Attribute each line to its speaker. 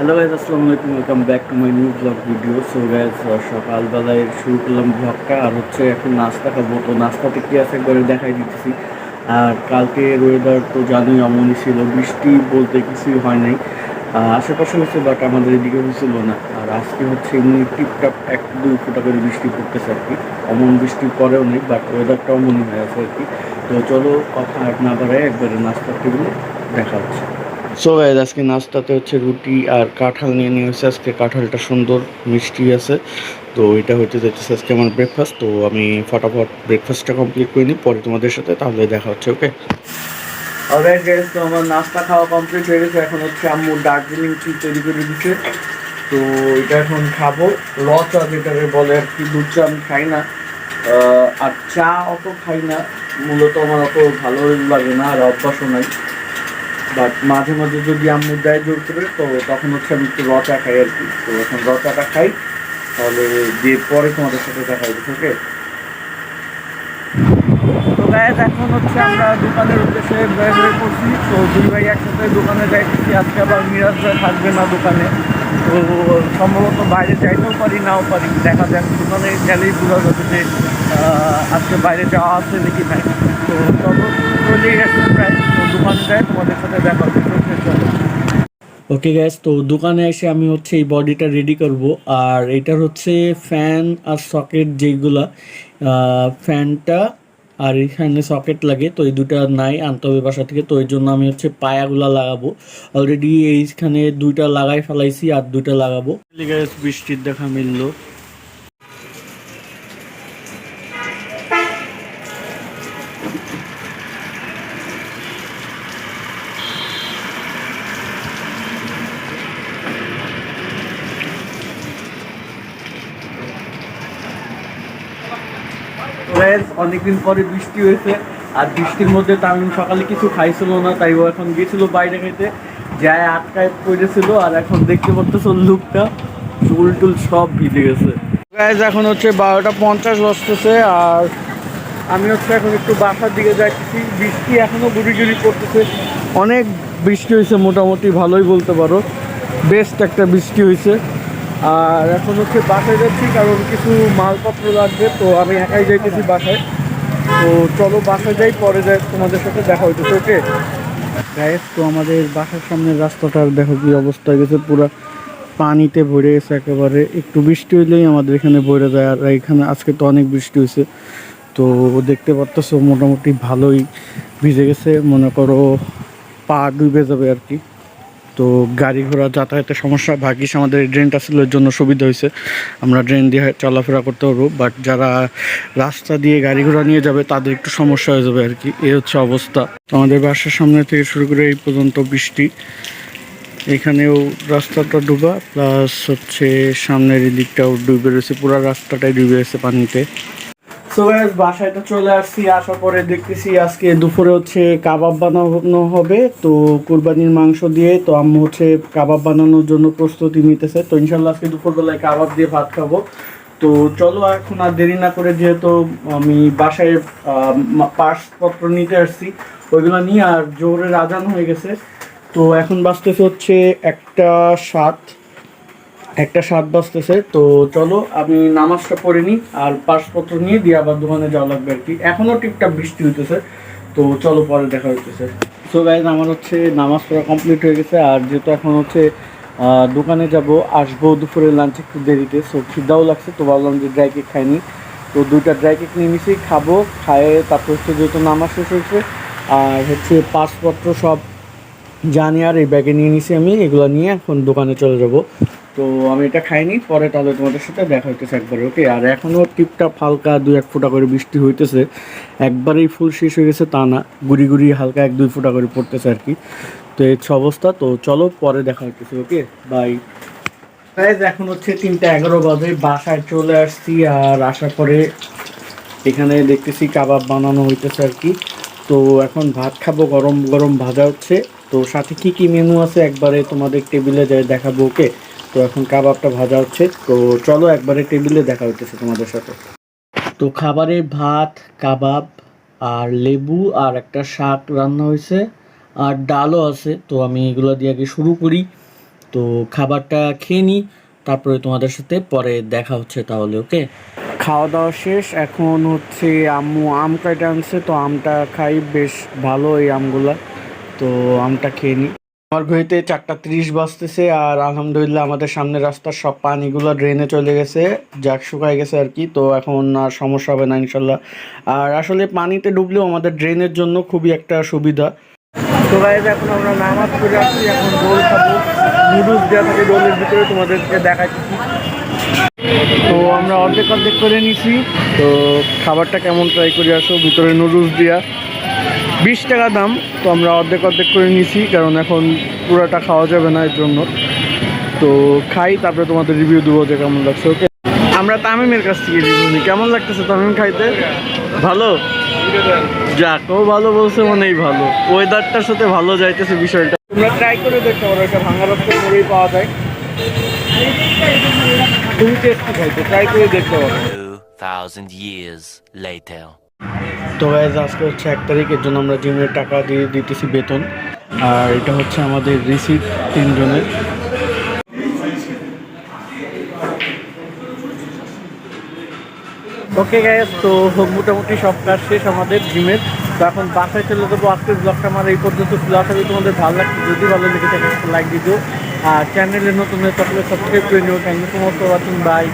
Speaker 1: Hello guys আসসালামু আলাইকুম welcome back to my new vlog video so guys সকালবেলায় শুরু করলাম ব্লগটা আর হচ্ছে এখন নাস্তা খাব। তো নাস্তাতে কি আছে একবারে দেখাই দিতেছি। আর কালকে ওয়েদার তো জানোই অমনই ছিল, বৃষ্টি বলতে কিছুই হয় নাই। আশেপাশে হচ্ছে বাট আমাদের এদিকে হয়েছিল না। আর আজকে হচ্ছে এমনি টিপটাপ এক দুই ফোঁটা করে বৃষ্টি পড়তেছে আর কি। অমন বৃষ্টি পরেও নেই বাট ওয়েদারটা অমনই হয়ে আছে আর কি। তো চলো কথা আর না বাড়ায় একবারে নাস্তা টেবিলে দেখা হচ্ছে। সো গাইজ আজকে নাস্তাতে হচ্ছে রুটি আর কাঁঠাল নিয়ে নিয়ে এসেছে আজকে কাঁঠালটা সুন্দর, মিষ্টি আছে। তো এটা হচ্ছে যাচ্ছে আজকে আমার ব্রেকফাস্ট তো আমি ফটাফট ব্রেকফাস্টটা কমপ্লিট করে নিই, পরে তোমাদের সাথে তাহলে দেখা হচ্ছে ওকে অলরাইট গাইজ তো আমার নাস্তা খাওয়া কমপ্লিট হয়ে গেছে। এখন হচ্ছে আম্মু দার্জিলিং টি তৈরি করে দিচ্ছে। তো এটা এখন খাব। র চা যেটাকে বলে আর কি, দুধ চা আমি খাই না। আর চা অত খাই না। মূলত আমার অত ভালো লাগে না, আর অভ্যাসও নাই। বাট মাঝে মাঝে যদি আম্মু দেয় জোর করে, তো তখন হচ্ছে আমি একটু রচা খাই আর কি। তো এখন রচাটা খাই, তাহলে দিয়ে পরে তোমাদের সাথে দেখা হবে, ওকে? তো এখন হচ্ছে আমরা দোকানের উদ্দেশ্যে বের হয়ে পড়ছি। তো দুই ভাই একসাথে দোকানে যাইতেছি। আজকে আবার মিরাজ ভাই থাকবে না দোকানে। তো সম্ভবত বাইরে যাইতেও পারি, নাও পারি। দেখা যাক, দোকানে গেলেই বোঝা যাবে যে আজকে বাইরে যাওয়া আছে নাকি নাই। তো চলো, চলেই গেছে প্রায় যাই তোমাদের সাথে দেখা ওকে গ্যাস তো দোকানে এসে আমি হচ্ছে এই বডিটা রেডি করব। আর এটার হচ্ছে ফ্যান আর সকেট যেগুলা ফ্যানটা আর এখানে সকেট লাগে তো এই দুটা নাই আনতে হবে বাসা থেকে। তো এই জন্য আমি হচ্ছে পায়াগুলা লাগাবো। অলরেডি এইখানে দুইটা লাগাই ফেলাইছি আর দুইটা লাগাবো। গ্যাস বৃষ্টির দেখা মিললো। অনেকদিন পরে বৃষ্টি হয়েছে, আর বৃষ্টির মধ্যে তামিম সকালে কিছু খাইছিল না, তাই ও এখন গেছিল বাইরে খেতে। যায় আটকায় পড়েছিল, আর এখন দেখতে পারতেছ লুকটা, চুল টুল সব ভিজে গেছে। এখন হচ্ছে বারোটা পঞ্চাশ বসতেছে আর আমি হচ্ছে এখন একটু বাসার দিকে যাচ্ছি। বৃষ্টি এখনও গুড়ি গুড়ি পড়তেছে অনেক বৃষ্টি হয়েছে, মোটামুটি ভালোই বলতে পারো। বেস্ট একটা বৃষ্টি হয়েছে। আর এখন হচ্ছে বাসায় যাচ্ছি, কারণ কিছু মালপত্র লাগবে, তো আমি একাই যাইতেছি বাসায়। তো চলো বাসায় যাই, পরে যাই তোমাদের সাথে দেখা হইতেছে, ওকে? গাইস তো আমাদের বাসার সামনের রাস্তাটার দেখো কি অবস্থা গেছে, পুরো পানিতে ভরে গেছে একেবারে। একটু বৃষ্টি হইলেই আমাদের এখানে ভরে যায়, আর এখানে আজকে তো অনেক বৃষ্টি হয়েছে তো দেখতে পারতেছো মোটামুটি ভালোই ভিজে গেছে, মনে করো পা ডুবে যাবে আর কি। তো গাড়ি ঘোড়া যাতায়াতের সমস্যা ভাগ্যিস আমাদের এই ড্রেনটা ছিল জন্য সুবিধা হয়েছে। আমরা ড্রেন দিয়ে চলাফেরা করতে পারব বাট যারা রাস্তা দিয়ে গাড়ি ঘোড়া নিয়ে যাবে, তাদের একটু সমস্যা হয়ে যাবে আর কি। এ হচ্ছে অবস্থা। তো আমাদের বাসার সামনে থেকে শুরু করে এই পর্যন্ত বৃষ্টি। এখানেও রাস্তাটা ডুবা প্লাস হচ্ছে সামনের দিকটাও ডুবে রয়েছে, পুরো রাস্তাটাই ডুবে গেছে পানিতে। সো গাইস বাসায় তো চলে আসছি, আসার পরে দেখতেছি আজকে দুপুরে হচ্ছে কাবাব বানানো হবে, তো কুরবানির মাংস দিয়ে, তো আম্মু হচ্ছে কাবাব বানানোর জন্য প্রস্তুতি নিতেছে। তো ইনশাল্লাহ আজকে দুপুরবেলায় কাবাব দিয়ে ভাত খাব। তো চলো এখন আর দেরি না করে যেহেতু আমি বাসায় পার্সপত্র নিতে আসছি, ওইগুলো নিয়ে আর জোরের আজান হয়ে গেছে। তো এখন বাজতেছে হচ্ছে একটা সাত। একটা সাত বাজতেছে তো চলো আমি নামাজটা পড়ে নিই আর পাসপত্র নিয়ে দিয়ে আবার দোকানে যাওয়া লাগবে আর কি। এখনও টিপটাপ বৃষ্টি হইতেছে, তো চলো পরে দেখা হইতেছে। সো গাইজ আমার হচ্ছে নামাজ পড়া কমপ্লিট হয়ে গেছে আর যেহেতু এখন হচ্ছে দোকানে যাব, আসব দুপুরে লাঞ্চ একটু দেরিতে সো খিদাও লাগছে, তো ভাবলাম যে ড্রাই কেক খাইনি। তো দুইটা ড্রাই কেক নিয়ে নিছি, খাব, খায়ে তারপর হচ্ছে যেহেতু নামাজ শেষ হয়েছে, আর হচ্ছে পাসপত্র সব জানি আর এই ব্যাগে নিয়ে নিছি আমি, এগুলো নিয়ে এখন দোকানে চলে যাব। তো আমি এটা খাইনি, পরে তাহলে তোমাদের সাথে দেখা হইতেছে একবারে ওকে আর এখনও টিপটাপ হালকা দুই এক ফোঁটা করে বৃষ্টি হইতেছে, একবারেই ফুল শেষ হয়ে গেছে তা না, গুড়ি গুড়ি হালকা এক দুই ফোঁটা করে পড়তেছে আর কি। তো এই অবস্থা, তো চলো পরে দেখা হইতেছে ওকে বাই গাইজ এখন হচ্ছে তিনটা এগারো বাজে, বাসায় চলে আসছি, আর আসার পরে এখানে দেখতেছি কাবাব বানানো হইতেছে আর কি। তো এখন ভাত খাব, গরম গরম ভাজা হচ্ছে। তো সাথে কি কি মেনু আছে একবারে তোমাদের টেবিলে যাই দেখাবো ওকে তো এখন কাবাবটা ভাজা হচ্ছে। তো চলো একবারে টেবিলে দেখা হইতেছে তোমাদের সাথে। তো খাবারে ভাত কাবাব আর লেবু আর একটা শাক রান্না হয়েছে আর ডালও আছে। তো আমি এগুলো দিয়ে আগে শুরু করি। তো খাবারটা খেয়ে নিই তারপরে তোমাদের সাথে পরে দেখা হচ্ছে তাহলে ওকে? খাওয়া দাওয়া শেষ। এখন হচ্ছে আম্মু আম কাটা আনছে তো আমটা খাই বেশ ভালো এই আমগুলা। তো আমটা খেয়ে নিই আমার ঘড়িতে চারটা তিরিশ বাজতেছে আর আলহামদুলিল্লাহ আমাদের সামনে রাস্তার সব পানিগুলো ড্রেনে চলে গেছে। যাক, শুকায় গেছে আর কি, তো এখন আর সমস্যা হবে না ইনশাল্লাহ। আর আসলে পানিতে ডুবলেও আমাদের ড্রেনের জন্য খুবই একটা সুবিধা। তো এখন আমরা নামাজ পড়ে আসছি এখন রোল খাব। দেওয়া থাকে রোলের ভিতরে, তোমাদেরকে দেখাচ্ছি। তো আমরা অর্ধেক অর্ধেক করে নিছি। তো খাবারটা কেমন ট্রাই করে আসো, ভিতরে নুডলস দিয়া। বিশ টাকা দাম তো আমরা অর্ধেক অর্ধেক করে নিছি কারণ এখন পুরোটা খাওয়া যাবে না এর জন্য। তো খাই তারপরে তোমাদের রিভিউ দেবো যে কেমন লাগছে ওকে আমরা তামিমের কাছ থেকে রিভিউ নিই। কেমন লাগতেছে তামিম খাইতে? ভালো? যাক ও ভালো বলছে মানেই ভালো। ওয়েদারটার সাথে ভালো যাইতেছে বিষয়টা। তোমরা ট্রাই করে দেখতে পারো এটা ভাঙা রক্তের মুড়ি পাওয়া যায়। তুমি টেস্টি খাইতে? ট্রাই করে দেখতে পারো
Speaker 2: 2,000 years later.
Speaker 1: তো গাইজ আজকে হচ্ছে এক তারিখের জন্য আমরা জিমের টাকা দিয়ে দিতেছি বেতন। আর এটা হচ্ছে আমাদের রিসিপ্ট তিনজনের। ওকে গাইজ তো মোটামুটি সব কাজ শেষ আমাদের জিমের। তো এখন বাসায় চলে যাব। আজকের ব্লগটা আমার এই পর্যন্ত ছিল। আশা করি তোমাদের ভালো লাগছে। যদি ভালো লেগে থাকে লাইক দিও। আর চ্যানেলে নতুন হয়ে সাবস্ক্রাইব করে নিও। Thank you so much for watching bye